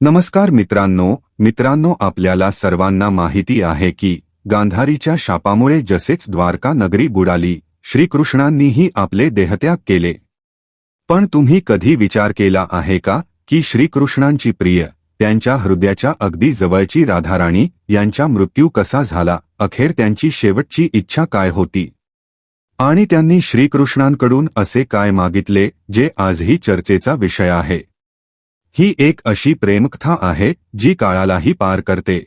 नमस्कार मित्रांनो मित्रांनो आपल्याला सर्वांना माहिती आहे की गांधारीच्या शापामुळे जसेच द्वारका नगरी बुडाली श्रीकृष्णांनीही आपले देहत्याग केले. पण तुम्ही कधी विचार केला आहे का की श्रीकृष्णांची प्रिय त्यांच्या हृदयाच्या अगदी जवळची राधाराणी यांचा मृत्यू कसा झाला अखेर त्यांची शेवटची इच्छा काय होती? आणि त्यांनी श्रीकृष्णांकडून असे काय मागितले जे आजही चर्चेचा विषय आहे? ही एक अशी प्रेमकथा आहे जी काळालाही पार करते.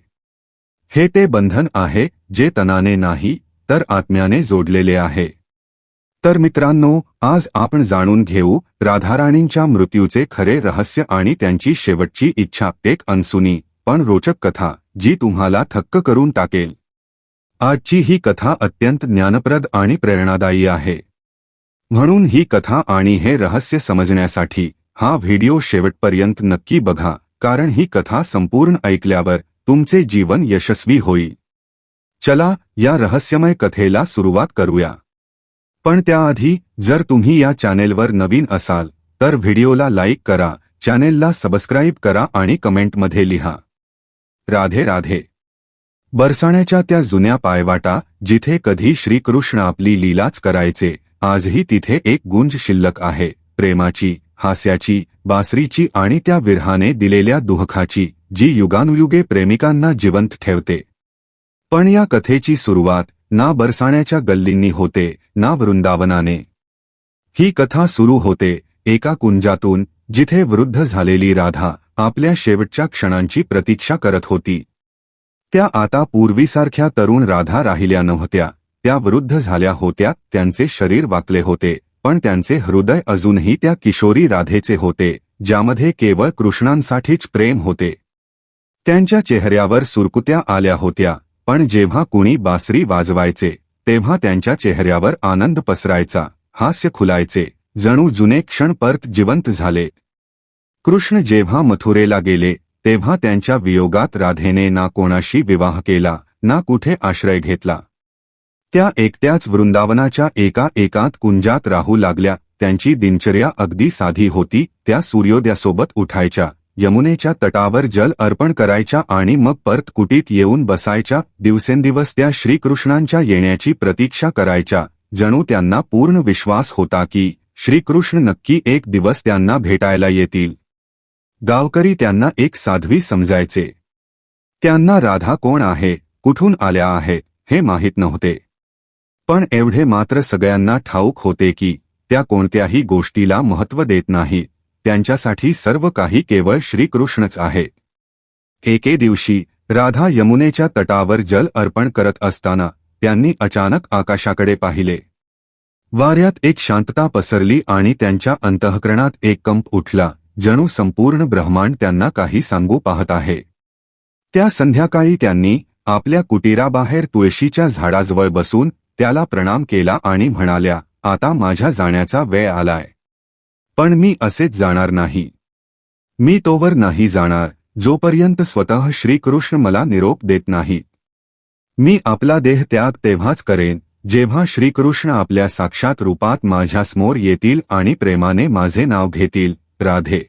हे ते बंधन आहे जे तनाने नाही तर आत्म्याने जोडलेले आहे. तर मित्रांनो आज आपण जाणून घेऊ राधाराणींच्या मृत्यूचे खरे रहस्य आणि त्यांची शेवटची इच्छा एक अनसुनी पण रोचक कथा जी तुम्हाला थक्क करून टाकेल. आजची ही कथा अत्यंत ज्ञानप्रद आणि प्रेरणादायी आहे. म्हणून ही कथा आणि हे रहस्य समजण्यासाठी हा व्हिडिओ शेवटपर्यंत नक्की बघा कारण ही कथा संपूर्ण ऐकल्यावर तुमचे जीवन यशस्वी होईल. चला या रहस्यमय कथेला सुरुवात करूया. पण त्याआधी जर तुम्ही या चॅनेलवर नवीन असाल तर व्हिडिओला लाईक करा चॅनेलला सबस्क्राईब करा आणि कमेंटमध्ये लिहा. राधे राधे. बरसाण्याच्या त्या जुन्या पायवाटा जिथे कधी श्रीकृष्ण आपली लीलाच करायचे आजही तिथे एक गुंज शिल्लक आहे प्रेमाची हास्याची बासरीची आणि त्या विरहाने दिलेल्या दुहखाची जी युगानुयुगे प्रेमिकांना जिवंत ठेवते. पण या कथेची सुरुवात ना बरसाण्याच्या गल्लींनी होते ना वृंदावनाने. ही कथा सुरू होते एका कुंजातून जिथे वृद्ध झालेली राधा आपल्या शेवटच्या क्षणांची प्रतीक्षा करत होती. त्या आता पूर्वीसारख्या तरुण राधा राहिल्या नव्हत्या त्या वृद्ध झाल्या होत्या त्यांचे शरीर वाकले होते. पण त्यांचे हृदय अजूनही त्या किशोरी राधेचे होते ज्यामध्ये केवळ कृष्णांसाठीच प्रेम होते. त्यांच्या चेहऱ्यावर सुरकुत्या आल्या होत्या पण जेव्हा कुणी बासरी वाजवायचे तेव्हा त्यांच्या चेहऱ्यावर आनंद पसरायचा हास्य खुलायचे जणू जुने क्षण परत जिवंत झाले. कृष्ण जेव्हा मथुरेला गेले तेव्हा त्यांच्या वियोगात राधेने ना कोणाशी विवाह केला ना कुठे आश्रय घेतला. त्या एकट्याच वृंदावनाच्या एका एकात कुंजात राहू लागल्या. त्यांची दिनचर्या अगदी साधी होती. त्या सूर्योदयासोबत उठायच्या. यमुनेच्या तटावर जल अर्पण करायच्या आणि मग परत कुटीत येऊन बसायच्या. दिवसेंदिवस त्या श्रीकृष्णांच्या येण्याची प्रतीक्षा करायच्या. जणू त्यांना पूर्ण विश्वास होता की श्रीकृष्ण नक्की एक दिवस त्यांना भेटायला येतील. गावकरी त्यांना एक साध्वी समजायचे. त्यांना राधा कोण आहे? कुठून आल्या आहे? हे माहीत नव्हते. पण एवढे मात्र सगळ्यांना ठाऊक होते की त्या कोणत्याही गोष्टीला महत्त्व देत नाही. त्यांच्यासाठी सर्व काही केवळ श्रीकृष्णच आहे. एके दिवशी राधा यमुनेच्या तटावर जल अर्पण करत असताना त्यांनी अचानक आकाशाकडे पाहिले. वाऱ्यात एक शांतता पसरली आणि त्यांच्या अंतःकरणात एक कंप उठला जणू संपूर्ण ब्रह्मांड त्यांना काही सांगू पाहत आहे. त्या संध्याकाळी त्यांनी आपल्या कुटीराबाहेर तुळशीच्या झाडाजवळ बसून त्याला प्रणाम केला आणि म्हणाल्या आता माझ्या जाण्याचा वेळ आलाय. पण मी असेच जाणार नाही. मी तोवर नाही जाणार जोपर्यंत स्वतः श्रीकृष्ण मला निरोप देत नाहीत. मी आपला देह त्याग तेव्हाच करेन जेव्हा श्रीकृष्ण आपल्या साक्षात रूपात माझ्यासमोर येतील आणि प्रेमाने माझे नाव घेतील राधे.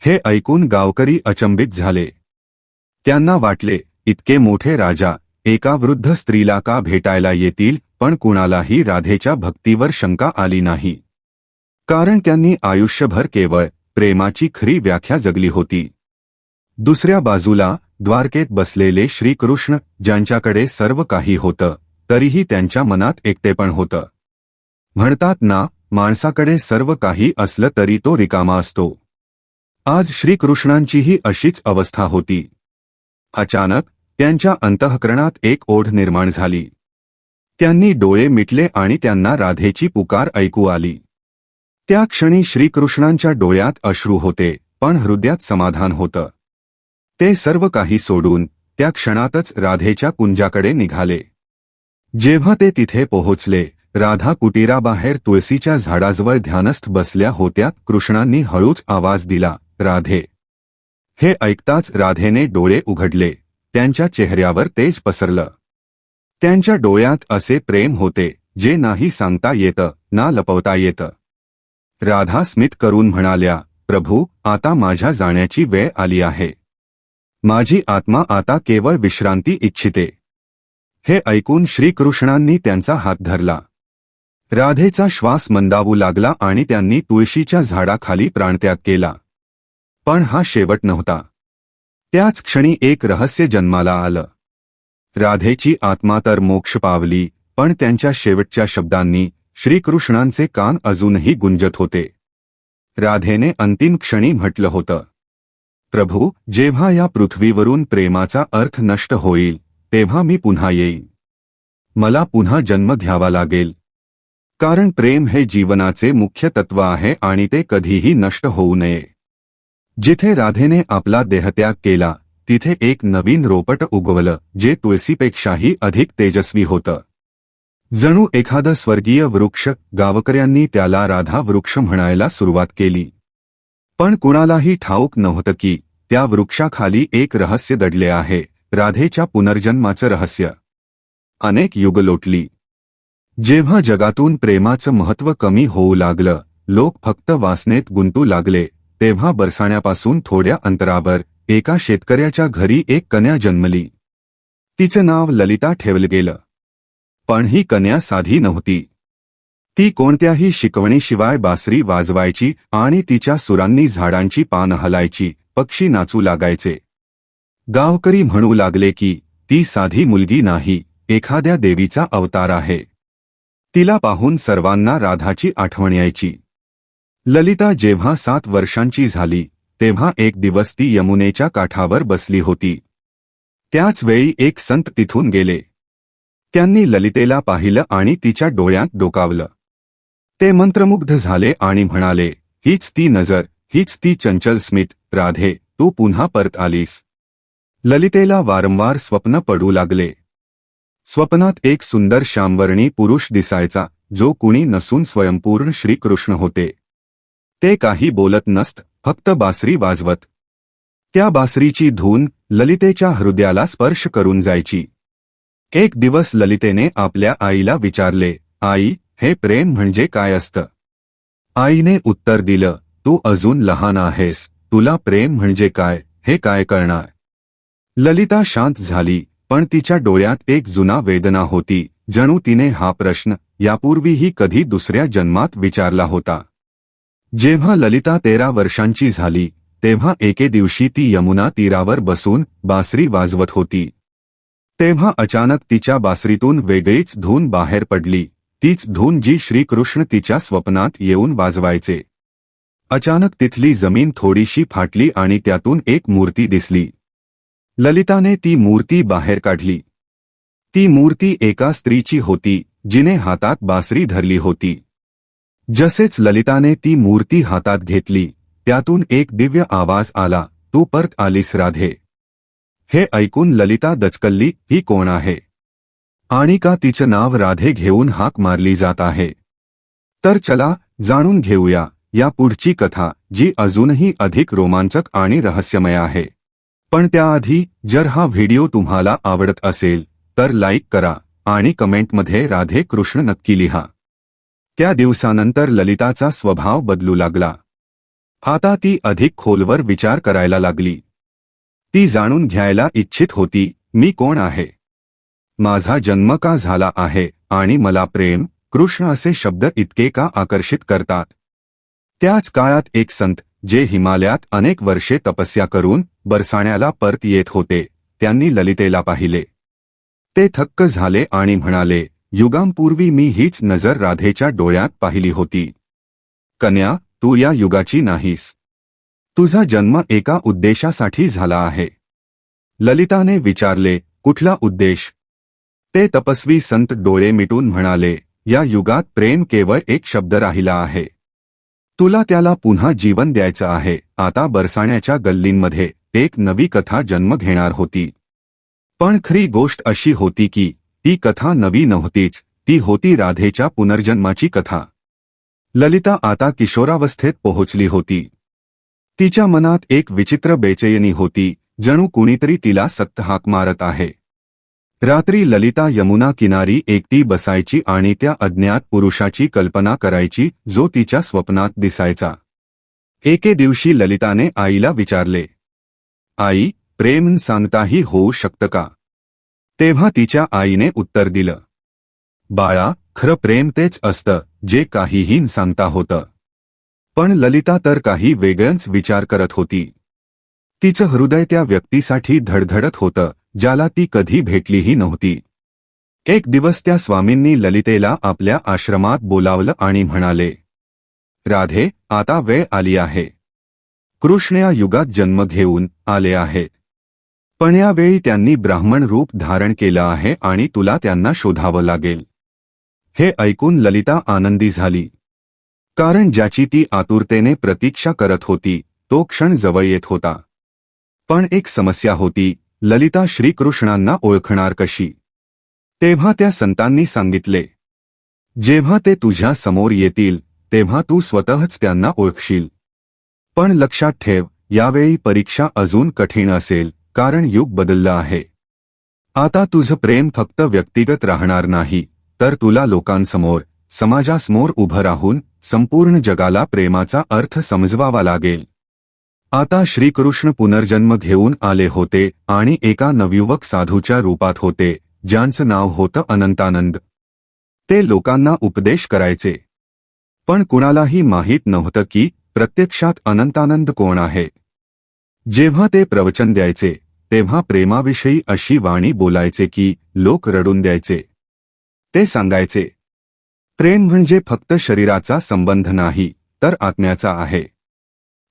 हे ऐकून गावकरी अचंबित झाले. त्यांना वाटले इतके मोठे राजा एका वृद्ध स्त्रीला का भेटायला येतील पण कुणालाही राधेच्या भक्तीवर शंका आली नाही. कारण त्यांनी आयुष्यभर केवळ प्रेमाची खरी व्याख्या जगली होती. दुसऱ्या बाजूला द्वारकेत बसलेले श्रीकृष्ण ज्यांच्याकडे सर्व काही होतं तरीही त्यांच्या मनात एकटेपण होतं. म्हणतात ना माणसाकडे सर्व काही असलं तरी तो रिकामा असतो. आज श्रीकृष्णांचीही अशीच अवस्था होती. अचानक त्यांच्या अंतःकरणात एक ओढ निर्माण झाली. त्यांनी डोळे मिटले आणि त्यांना राधेची पुकार ऐकू आली. त्या क्षणी श्रीकृष्णांच्या डोळ्यात अश्रू होते पण हृदयात समाधान होतं. ते सर्व काही सोडून त्या क्षणातच राधेच्या कुंजाकडे निघाले. जेव्हा ते तिथे पोहोचले राधा कुटीराबाहेर तुळशीच्या झाडाजवळ ध्यानस्थ बसल्या होत्या कृष्णांनी हळूच आवाज दिला राधे. हे ऐकताच राधेने डोळे उघडले. त्यांच्या चेहऱ्यावर तेज पसरलं. त्यांच्या डोळ्यात असे प्रेम होते जे नाही सांगता येतं ना लपवता येतं. राधा स्मित करून म्हणाल्या प्रभू आता माझ्या जाण्याची वेळ आली आहे. माझी आत्मा आता केवळ विश्रांती इच्छिते. हे ऐकून श्रीकृष्णांनी त्यांचा हात धरला. राधेचा श्वास मंदावू लागला आणि त्यांनी तुळशीच्या झाडाखाली प्राणत्याग केला. पण हा शेवट नव्हता. त्याच क्षणी एक रहस्य जन्माला आलं. राधेची आत्मा तर मोक्ष पावली पण त्यांच्या शेवटच्या शब्दांनी श्रीकृष्णांचे कान अजूनही गुंजत होते. राधेने अंतिम क्षणी म्हटलं होतं प्रभू जेव्हा या पृथ्वीवरून प्रेमाचा अर्थ नष्ट होईल तेव्हा मी पुन्हा येईन. मला पुन्हा जन्म घ्यावा लागेल. कारण प्रेम हे जीवनाचे मुख्य तत्व आहे आणि ते कधीही नष्ट होऊ नये. जिथे राधेने आपला देहत्याग केला तिथे एक नवीन रोपट उगवलं जे तुळसीपेक्षाही अधिक तेजस्वी होतं. जणू एखादं स्वर्गीय वृक्ष गावकऱ्यांनी त्याला राधा वृक्ष म्हणायला सुरुवात केली. पण कुणालाही ठाऊक नव्हतं की त्या वृक्षाखाली एक रहस्य दडले आहे राधेच्या पुनर्जन्माचं रहस्य. अनेक युग लोटली. जेव्हा जगातून प्रेमाचं महत्त्व कमी होऊ लागलं लोक फक्त वासनेत गुंतू लागले तेव्हा बरसाण्यापासून थोड्या अंतरावर एका शेतकऱ्याच्या घरी एक कन्या जन्मली. तिचं नाव ललिता ठेवलं गेलं. पण ही कन्या साधी नव्हती. ती कोणत्याही शिकवणीशिवाय बासरी वाजवायची आणि तिच्या सुरांनी झाडांची पान हलायची पक्षी नाचू लागायचे. गावकरी म्हणू लागले की ती साधी मुलगी नाही एखाद्या देवीचा अवतार आहे. तिला पाहून सर्वांना राधाची आठवण यायची. ललिता जेव्हा सात वर्षांची झाली तेव्हा एक दिवस ती यमुनेच्या काठावर बसली होती. त्याच वेळी एक संत तिथून गेले. त्यांनी ललितेला पाहिलं आणि तिच्या डोळ्यात डोकावलं. ते मंत्रमुग्ध झाले आणि म्हणाले हीच ती नजर हीच ती चंचल स्मित राधे तू पुन्हा परत आलीस. ललितेला वारंवार स्वप्न पडू लागले. स्वप्नात एक सुंदर श्यामवर्णी पुरुष दिसायचा जो कुणी नसून स्वयंपूर्ण श्रीकृष्ण होते. ते काही बोलत नसत फक्त बासरी वाजवत. त्या बासरीची धून ललितेच्या हृदयाला स्पर्श करून जायची. एक दिवस ललितेने आपल्या आईला विचारले आई हे प्रेम म्हणजे काय असतं? आईने उत्तर दिलं तू अजून लहान आहेस तुला प्रेम म्हणजे काय हे काय कळणार? ललिता शांत झाली पण तिच्या डोळ्यात एक जुना वेदना होती जणू तिने हा प्रश्न यापूर्वीही कधी दुसऱ्या जन्मात विचारला होता. जेव्हा ललिता तेरा वर्षांची झाली तेव्हा एके दिवशी ती यमुना तीरावर बसून बासरी वाजवत होती. तेव्हा अचानक तिच्या बासरीतून वेगळीच धून बाहेर पडली. तीच धून जी श्रीकृष्ण तिच्या स्वप्नात येऊन वाजवायचे. अचानक तिथली जमीन थोडीशी फाटली आणि त्यातून एक मूर्ती दिसली. ललिताने ती मूर्ती बाहेर काढली. ती मूर्ती एका स्त्रीची होती जिने हातात बासरी धरली होती. जसेच ललिताने ती मूर्ती हातात घेतली त्यातून एक दिव्य आवाज आला तू परत आलीस राधे. हे ऐकून ललिता दचकल्ली ही कोण आहे? आणि का तिचं नाव राधे घेऊन हाक मारली जात आहे? तर चला जाणून घेऊया या पुढची कथा जी अजूनही अधिक रोमांचक आणि रहस्यमय आहे. पण त्याआधी जर हा व्हिडिओ तुम्हाला आवडत असेल तर लाईक करा आणि कमेंटमध्ये राधे कृष्ण नक्की लिहा. त्या दिवसानंतर ललिताचा स्वभाव बदलू लागला. आता ती अधिक खोलवर विचार करायला लागली. ती जाणून घ्यायला इच्छित होती मी कोण आहे? माझा जन्म का झाला आहे आणि मला प्रेम कृष्ण असे शब्द इतके का आकर्षित करतात? त्याच काळात एक संत जे हिमालयात अनेक वर्षे तपस्या करून बरसाण्याला परत येत होते त्यांनी ललितेला पाहिले. ते थक्क झाले आणि म्हणाले युगांपूर्वी मी हीच नजर राधेच्या डोळ्यात पाहिली होती. कन्या तू या युगाची नाहीस. तुझा जन्म एका उद्देशासाठी झाला आहे. ललिताने विचारले कुठला उद्देश? ते तपस्वी संत डोळे मिटून म्हणाले या युगात प्रेम केवळ एक शब्द राहिला आहे. तुला त्याला पुन्हा जीवन द्यायचं आहे. आता बरसाण्याच्या गल्लींमध्ये एक नवी कथा जन्म घेणार होती. पण खरी गोष्ट अशी होती की ती कथा नवी नव्हतीच ती होती राधेच्या पुनर्जन्माची कथा. ललिता आता किशोरावस्थेत पोहोचली होती. तिच्या मनात एक विचित्र बेचैनी होती जणू कुणीतरी तिला सक्त हाक मारत आहे. रात्री ललिता यमुना किनारी एकटी बसायची आणि त्या अज्ञात पुरुषाची कल्पना करायची जो तिच्या स्वप्नात दिसायचा. एके दिवशी ललिताने आईला विचारले आई प्रेम सांगताही होऊ शकतं का? तेव्हा तिच्या आईने उत्तर दिलं बाळा खरं प्रेम तेच असतं जे काहीही सांगता होतं. पण ललिता तर काही वेगळंच विचार करत होती. तिचं हृदय त्या व्यक्तीसाठी धडधडत होतं ज्याला ती कधी भेटलीही नव्हती. एक दिवस त्या स्वामींनी ललितेला आपल्या आश्रमात बोलावलं आणि म्हणाले राधे आता वेळ आली आहे. कृष्ण या युगात जन्म घेऊन आले आहेत पण यावेळी त्यांनी ब्राह्मण रूप धारण केलं आहे आणि तुला त्यांना शोधावं लागेल. हे ऐकून ललिता आनंदी झाली. कारण ज्याची ती आतुरतेने प्रतीक्षा करत होती तो क्षण जवळ येत होता. पण एक समस्या होती ललिता श्रीकृष्णांना ओळखणार कशी? तेव्हा त्या संतांनी सांगितले जेव्हा ते तुझ्या समोर येतील तेव्हा तू स्वतःच त्यांना ओळखशील. पण लक्षात ठेव यावेळी परीक्षा अजून कठीण असेल कारण युग बदललं आहे. आता तुझं प्रेम फक्त व्यक्तिगत राहणार नाही तर तुला लोकांसमोर समाजासमोर उभं राहून संपूर्ण जगाला प्रेमाचा अर्थ समजवावा लागेल. आता श्रीकृष्ण पुनर्जन्म घेऊन आले होते आणि एका नवयुवक साधूच्या रूपात होते ज्यांचं नाव होतं अनंतानंद. ते लोकांना उपदेश करायचे. पण कुणालाही माहीत नव्हतं की प्रत्यक्षात अनंतानंद कोण आहे. जेव्हा ते प्रवचन द्यायचे तेव्हा प्रेमाविषयी अशी वाणी बोलायचे की लोक रडून द्यायचे. ते सांगायचे प्रेम म्हणजे फक्त शरीराचा संबंध नाही तर आत्म्याचा आहे.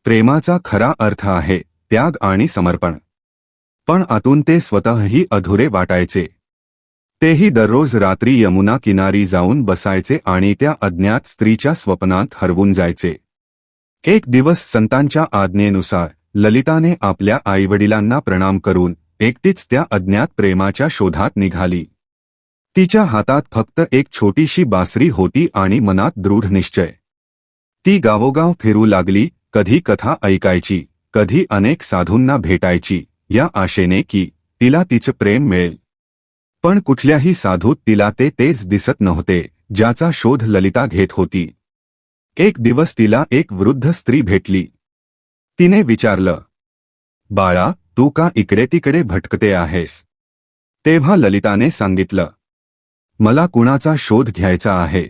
प्रेमाचा खरा अर्थ आहे त्याग आणि समर्पण. पण आतून ते स्वतःही अधुरे वाटायचे. तेही दररोज रात्री यमुना किनारी जाऊन बसायचे आणि त्या अज्ञात स्त्रीच्या स्वप्नात हरवून जायचे. एक दिवस संतांच्या आज्ञेनुसार ललिताने आपल्या आईवडिलांना प्रणाम करून एकटीच त्या अज्ञात प्रेमाच्या शोधात निघाली. तिच्या हातात फक्त एक छोटीशी बासरी होती आणि मनात दृढ निश्चय. ती गावोगाव फिरू लागली कधी कथा ऐकायची कधी अनेक साधूंना भेटायची या आशेने की तिला तिचं प्रेम मिळेल. पण कुठल्याही साधूत तिला ते तेच दिसत नव्हते ज्याचा शोध ललिता घेत होती. एक दिवस तिला एक वृद्ध स्त्री भेटली तिने विचारलं बाळा तू का इकडे तिकडे भटकते आहेस? तेव्हा ललिताने सांगितलं मला कुणाचा शोध घ्यायचा आहे.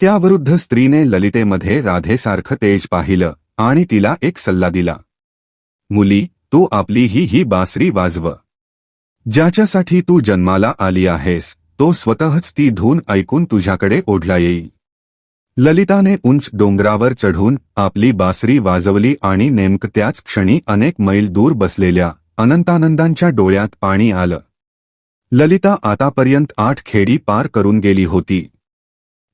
त्या वृद्ध स्त्रीने ललितेमध्ये राधेसारखं तेज पाहिलं आणि तिला एक सल्ला दिला मुली तू आपली ही ही बासरी वाजव. ज्याच्यासाठी तू जन्माला आली आहेस तो स्वतःच ती धून ऐकून तुझ्याकडे ओढला येईल. ललिताने उंच डोंगरावर चढून आपली बासरी वाजवली आणि नेमकं त्याच क्षणी अनेक मैल दूर बसलेल्या अनंतानंदांच्या डोळ्यात पाणी आलं. ललिता आतापर्यंत आठ खेडी पार करून गेली होती.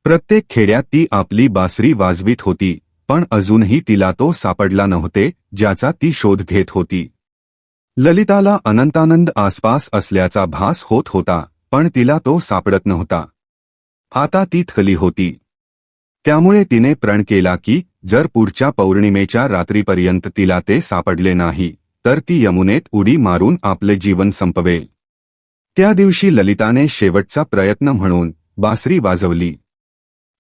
प्रत्येक खेड्यात ती आपली बासरी वाजवीत होती पण अजूनही तिला तो सापडला नव्हते ज्याचा ती शोध घेत होती. ललिताला अनंतानंद आसपास असल्याचा भास होत होता पण तिला तो सापडत नव्हता. आता ती थकली होती. त्यामुळे तिने प्रण केला की जर पुढच्या पौर्णिमेच्या रात्रीपर्यंत तिला ते सापडले नाही तर ती यमुनेत उडी मारून आपले जीवन संपवेल. त्या दिवशी ललिताने शेवटचा प्रयत्न म्हणून बासरी वाजवली.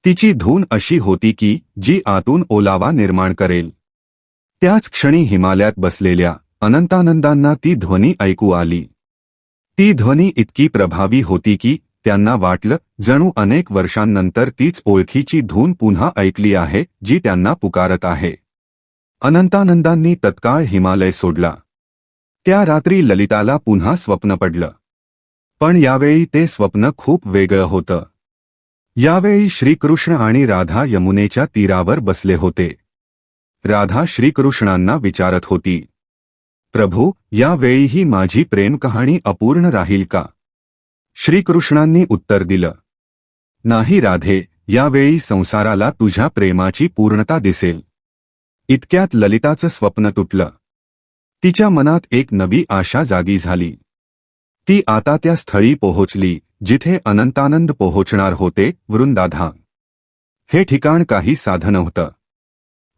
तिची धून अशी होती की जी आतून ओलावा निर्माण करेल. त्याच क्षणी हिमालयात बसलेल्या अनंतानंदांना ती ध्वनी ऐकू आली. ती ध्वनी इतकी प्रभावी होती की त्यांना वाटलं जणू अनेक वर्षांनंतर तीच ओळखीची धून पुन्हा ऐकली आहे जी त्यांना पुकारत आहे. अनंतानंदांनी तत्काळ हिमालय सोडला. त्या रात्री ललिताला पुन्हा स्वप्न पडलं. पण यावेळी ते स्वप्न खूप वेगळं होतं. यावेळी श्रीकृष्ण आणि राधा यमुनेच्या तीरावर बसले होते. राधा श्रीकृष्णांना विचारत होती. प्रभू यावेळीही माझी प्रेम कहाणी अपूर्ण राहील का? श्रीकृष्णांनी उत्तर दिलं. नाही राधे यावेळी संसाराला तुझ्या प्रेमाची पूर्णता दिसेल. इतक्यात ललिताचं स्वप्न तुटलं. तिच्या मनात एक नवी आशा जागी झाली. ती आता त्या स्थळी पोहोचली जिथे अनंतानंद पोहोचणार होते वृंदाधाम. हे ठिकाण काही साधं नव्हतं.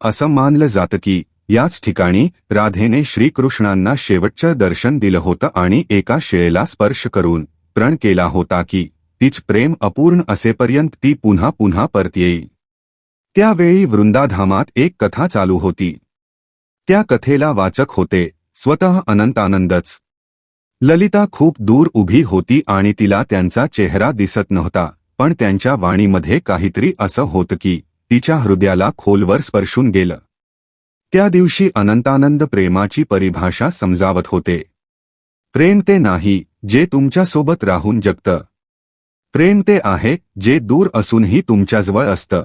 असं मानलं जातं की याच ठिकाणी राधेने श्रीकृष्णांना शेवटचं दर्शन दिलं होतं आणि एका शेळेला स्पर्श करून प्रण केला होता की तिच प्रेम अपूर्ण असेपर्यंत ती पुन्हा पुन्हा परत येईल त्यावेळी वृंदाधामात एक कथा चालू होती. त्या कथेला वाचक होते स्वतः अनंतानंदच. ललिता खूप दूर उभी होती आणि तिला त्यांचा चेहरा दिसत नव्हता पण त्यांच्या वाणीमध्ये काहीतरी असं होतं की तिच्या हृदयाला खोलवर स्पर्शून गेलं. त्या दिवशी अनंतानंद प्रेमाची परिभाषा समजावत होते. प्रेम ते नाही जे तुमच्यासोबत राहून जगतं. प्रेम ते आहे जे दूर असूनही तुमच्याजवळ असतं.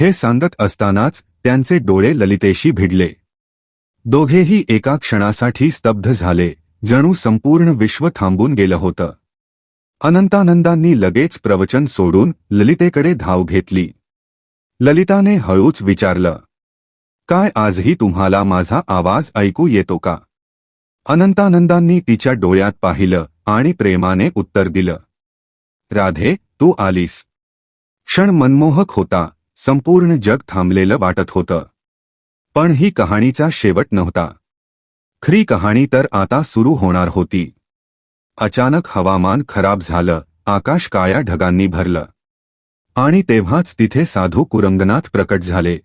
हे सांगत असतानाच त्यांचे डोळे ललितेशी भिडले. दोघेही एका क्षणासाठी स्तब्ध झाले जणू संपूर्ण विश्व थांबून गेलं होतं. अनंतानंदांनी लगेच प्रवचन सोडून ललितेकडे धाव घेतली. ललिताने हळूच विचारलं काय आजही तुम्हाला माझा आवाज ऐकू येतो का? अनंतानंदांनी तिच्या डोळ्यात पाहिलं आणि प्रेमाने उत्तर दिलं. राधे तू आलीस. क्षण मनमोहक होता संपूर्ण जग थांबलेलं वाटत होतं. पण ही कहाणीचा शेवट नव्हता. खरी कहाणी तर आता सुरू होणार होती. अचानक हवामान खराब झालं आकाश काळ्या ढगांनी भरलं. आणि तेव्हाच तिथे साधू कुरंगनाथ प्रकट झाले.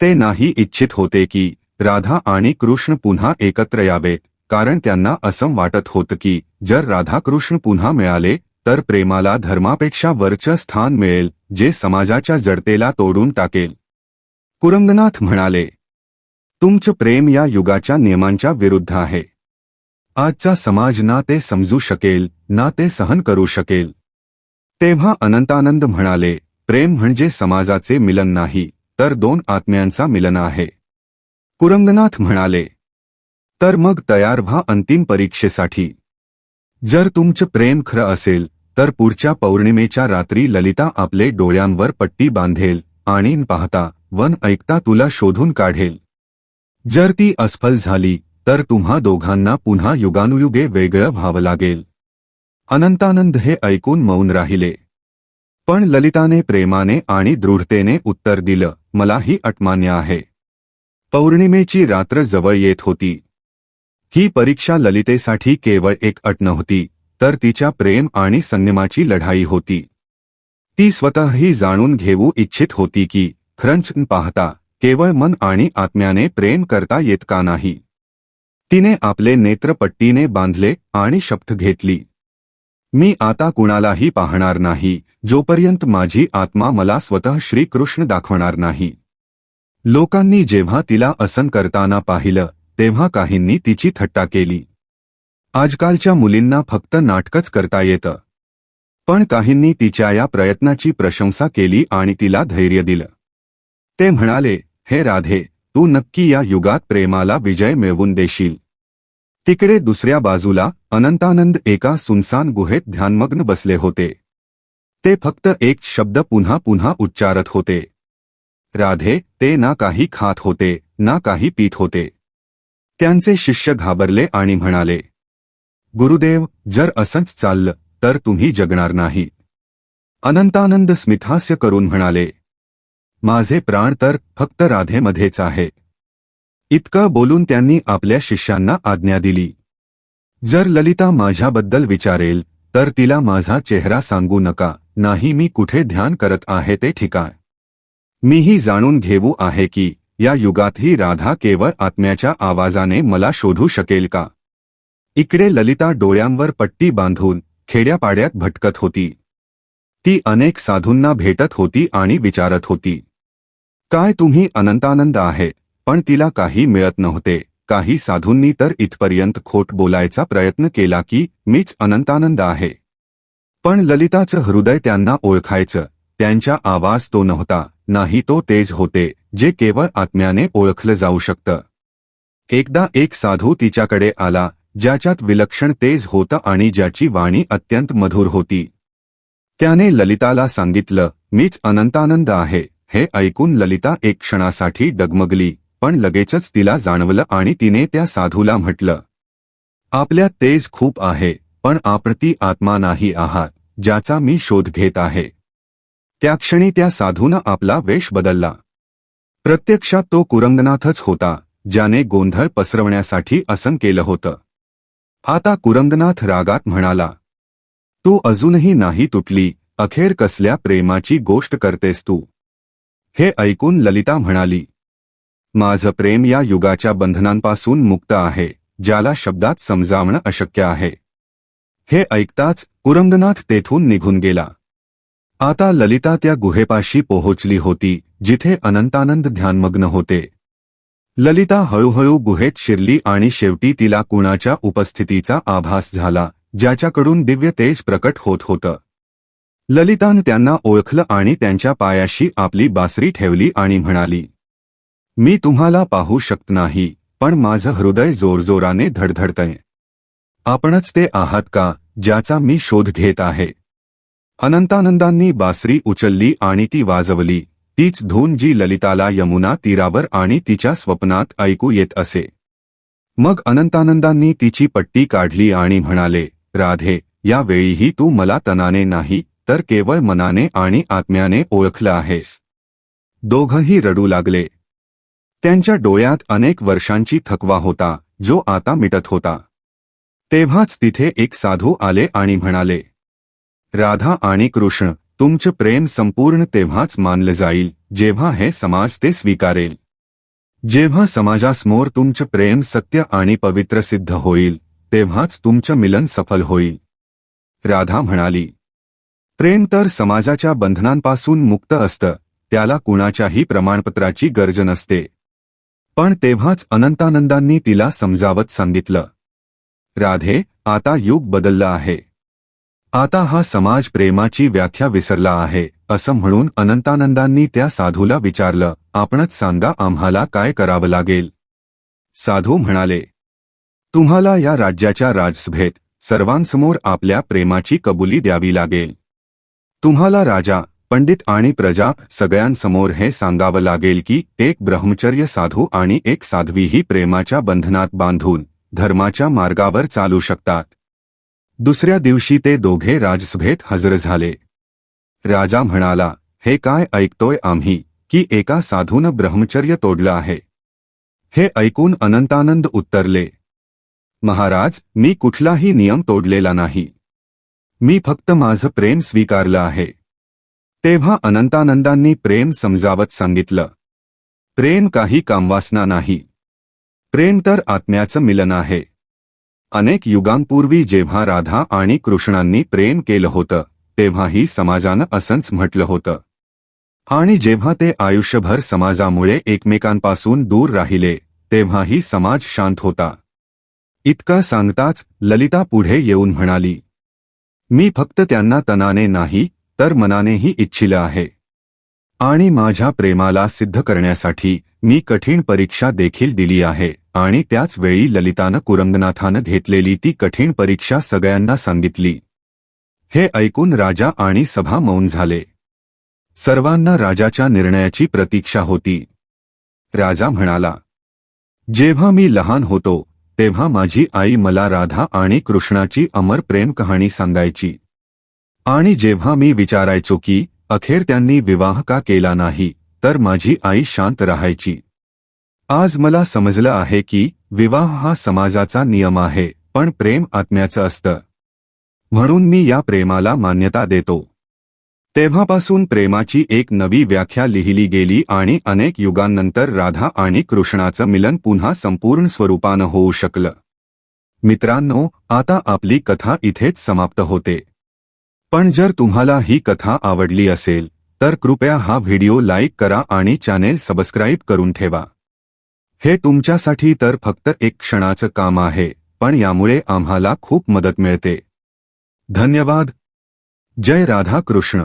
ते नाही इच्छित होते की राधा आणि कृष्ण पुन्हा एकत्र यावेत कारण त्यांना असं वाटत होतं की जर राधाकृष्ण पुन्हा मिळाले तर प्रेमाला धर्मापेक्षा वरचं स्थान मिळेल जे समाजाच्या जडतेला तोडून टाकेल. कुरंगनाथ म्हणाले तुमचं प्रेम या युगाच्या नियमांच्या विरुद्ध आहे. आजचा समाज ना ते समजू शकेल ना ते सहन करू शकेल. तेव्हा अनंतानंद म्हणाले प्रेम म्हणजे समाजाचे मिलन नाही तर दोन आत्म्यांचा मिलन आहे. कुरंगनाथ म्हणाले तर मग तयार व्हा अंतिम परीक्षेसाठी. जर तुमचं प्रेम खरं असेल तर पुढच्या पौर्णिमेच्या रात्री ललिता आपले डोळ्यांवर पट्टी बांधेल आणि पाहता वन ऐकता तुला शोधून काढेल. जर ती असफल झाली तर तुम्हा दोघांना पुन्हा युगानुयुगे वेगळं व्हावं लागेल. अनंतानंद हे ऐकून मौन राहिले. पण ललिताने प्रेमाने आणि दृढतेने उत्तर दिलं मलाही अटमान्य आहे. पौर्णिमेची रात्र जवळ येत होती. ही परीक्षा ललितेसाठी केवळ एक अट नव्हती तर तिच्या प्रेम आणि संयमाची लढाई होती. ती स्वतःही जाणून घेऊ इच्छित होती की खरंच पाहता केवळ मन आणि आत्म्याने प्रेम करता येत का नाही. तिने आपले नेत्रपट्टीने बांधले आणि शपथ घेतली. मी आता कुणालाही पाहणार नाही जोपर्यंत माझी आत्मा मला स्वतः श्रीकृष्ण दाखवणार नाही. लोकांनी जेव्हा तिला असन करताना पाहिलं तेव्हा काहींनी तिची थट्टा केली. आजकालच्या मुलींना फक्त नाटकच करता येतं. पण काहींनी तिच्या या प्रयत्नाची प्रशंसा केली आणि तिला धैर्य दिलं. ते म्हणाले हे राधे तू नक्की या युगात प्रेमाला विजय मिळवून देशील. तिकडे दुसऱ्या बाजूला अनंतानंद एका सुनसान गुहेत ध्यानमग्न बसले होते. ते फक्त एक शब्द पुन्हा पुन्हा उच्चारत होते. राधे ते ना काही खात होते ना काही पीत होते. त्यांचे शिष्य घाबरले आणि म्हणाले गुरुदेव जर असंच चाललं तर तुम्ही जगणार नाही. अनंतानंद स्मितहास्य करून म्हणाले माझे प्राण तर फक्त राधेमध्येच आहे. इतकं बोलून त्यांनी आपल्या शिष्यांना आज्ञा दिली. जर ललिता माझ्याबद्दल विचारेल तर तिला माझा चेहरा सांगू नका नाही मी कुठे ध्यान करत आहे ते ठिकाण. मीही जाणून घेऊ आहे की या युगातही राधा केवळ आत्म्याच्या आवाजाने मला शोधू शकेल का? इकडे ललिता डोळ्यांवर पट्टी बांधून खेड्यापाड्यात भटकत होती. ती अनेक साधूंना भेटत होती आणि विचारत होती. काय तुम्ही अनंतानंद आहे पण तिला काही मिळत नव्हते. काही साधूंनी तर इथपर्यंत खोट बोलायचा प्रयत्न केला की मीच अनंतानंद आहे. पण ललिताचं हृदय त्यांना ओळखायचं. त्यांचा आवाज तो नव्हता. नाही तो तेज होते जे केवळ आत्म्याने ओळखलं जाऊ शकतं. एकदा एक साधू तिच्याकडे आला ज्याच्यात विलक्षण तेज होतं आणि ज्याची वाणी अत्यंत मधुर होती. त्याने ललिताला सांगितलं मीच अनंतानंद आहे. हे ऐकून ललिता एक क्षणासाठी डगमगली पण लगेचच तिला जाणवलं आणि तिने त्या साधूला म्हटलं आपल्यात तेज खूप आहे पण आपण ती आत्मा नाही आहात ज्याचा मी शोध घेत आहे. त्या क्षणी त्या साधूनं आपला वेश बदलला. प्रत्यक्षात तो कुरंगनाथच होता ज्याने गोंधळ पसरवण्यासाठी असन केलं होतं. आता कुरंगनाथ रागात म्हणाला तू अजूनही नाही तुटली अखेर कसल्या प्रेमाची गोष्ट करतेस तू हे ऐकून ललिता म्हणाली माझं प्रेम या युगाच्या बंधनांपासून मुक्त आहे ज्याला शब्दात समजावणं अशक्य आहे हे ऐकताच कुरंगनाथ तेथून निघून गेला. आता ललिता त्या गुहेपाशी पोहोचली होती जिथे अनंतानंद ध्यानमग्न होते. ललिता हळूहळू गुहेत शिरली आणि शेवटी तिला कुणाच्या उपस्थितीचा आभास झाला ज्याच्याकडून दिव्य तेज प्रकट होत होतं. ललितान त्यांना ओळखलं आणि त्यांच्या पायाशी आपली बासरी ठेवली आणि म्हणाली मी तुम्हाला पाहू शकत नाही पण माझं हृदय जोरजोराने धडधडतंय. आपणच ते आहात का ज्याचा मी शोध घेत आहे? अनंतानंदांनी बासरी उचलली आणि ती वाजवली. तीच धून जी ललिताला यमुना तीरावर आणि तिच्या स्वप्नात ऐकू येत असे. मग अनंतानंदांनी तिची पट्टी काढली आणि म्हणाले राधे यावेळीही तू मला तनाने नाही तर केवळ मनाने आणि आत्म्याने ओळखलं आहेस. दोघंही रडू लागले. त्यांच्या डोळ्यात अनेक वर्षांची थकवा होता जो आता मिटत होता. तेव्हाच तिथे एक साधू आले आणि म्हणाले राधा आणि कृष्ण तुमचं प्रेम संपूर्ण तेव्हाच मानलं जाईल जेव्हा हे समाज ते स्वीकारेल. जेव्हा समाजासमोर तुमचं प्रेम सत्य आणि पवित्र सिद्ध होईल तेव्हाच तुमचं मिलन सफल होईल. राधा म्हणाली प्रेम तर समाजाच्या बंधनांपासून मुक्त असतं त्याला कुणाच्याही प्रमाणपत्राची गरज नसते. पण तेव्हाच अनंतानंदांनी तिला समजावत सांगितलं. राधे आता युग बदललं आहे. आता हा समाज प्रेमाची व्याख्या विसरला आहे असं म्हणून अनंतानंदांनी त्या साधूला विचारलं आपणच सांगा आम्हाला काय करावं लागेल. साधू म्हणाले तुम्हाला या राज्याच्या राजसभेत सर्वांसमोर आपल्या प्रेमाची कबुली द्यावी लागेल. तुम्हाला राजा पंडित आणि प्रजा सगळ्यांसमोर हे सांगावं लागेल की एक ब्रह्मचर्य साधू आणि एक साध्वीही प्रेमाच्या बंधनात बांधून धर्माच्या मार्गावर चालू शकतात. दुसऱ्या दिवशी ते दोघे राजसभेत हजर झाले. राजा म्हणाला हे काय ऐकतोय आम्ही की एका साधूनं ब्रह्मचर्य तोडलं आहे हे ऐकून अनंतानंद उत्तरले महाराज मी कुठलाही नियम तोडलेला नाही. मी फक्त माझं प्रेम स्वीकारलं आहे तेव्हा अनंतानंदांनी प्रेम समजावत सांगितलं प्रेम काही कामवासना नाही. प्रेम तर आत्म्याचं मिलन आहे. अनेक युगांपूर्वी जेव्हा राधा आणि कृष्णांनी प्रेम केलं होतं तेव्हाही समाजानं असंच म्हटलं होतं. आणि जेव्हा ते आयुष्यभर समाजामुळे एकमेकांपासून दूर राहिले तेव्हाही समाज शांत होता. इतका सांगताच ललिता पुढे येऊन म्हणाली मी फक्त त्यांना तनाने नाही तर मनानेही इच्छिलं आहे. आणि माझ्या प्रेमाला सिद्ध करण्यासाठी मी कठीण परीक्षा देखील दिली आहे. आणि त्याच वेळी ललितानं कुरंगनाथानं घेतलेली ती कठीण परीक्षा सगळ्यांना सांगितली. हे ऐकून राजा आणि सभा मौन झाले. सर्वांना राजाच्या निर्णयाची प्रतीक्षा होती. राजा म्हणाला जेव्हा मी लहान होतो तेव्हा माझी आई मला राधा आणि कृष्णाची अमर प्रेम कहाणी सांगायची. आणि जेव्हा मी विचारायचो की अखेर त्यांनी विवाह का केला नाही तर माझी आई शांत राहायची. आज मला समजलं आहे की विवाह हा समाजाचा नियम आहे पण प्रेम आत्म्याचं असतं. म्हणून मी या प्रेमाला मान्यता देतो. तेव्हापासून प्रेमाची एक नवी व्याख्या लिहिली गेली आणि अनेक युगांनंतर राधा आणि कृष्णाचं मिलन पुन्हा संपूर्ण स्वरूपानं होऊ शकलं. मित्रांनो आता आपली कथा इथेच समाप्त होते. पण जर तुम्हाला ही कथा आवडली असेल तर कृपया हा व्हिडिओ लाईक करा आणि चॅनेल सबस्क्राईब करून ठेवा. हे तुमच्यासाठी तर फक्त एक क्षणाचं काम आहे पण यामुळे आम्हाला खूप मदत मिळते. धन्यवाद. जय राधा कृष्ण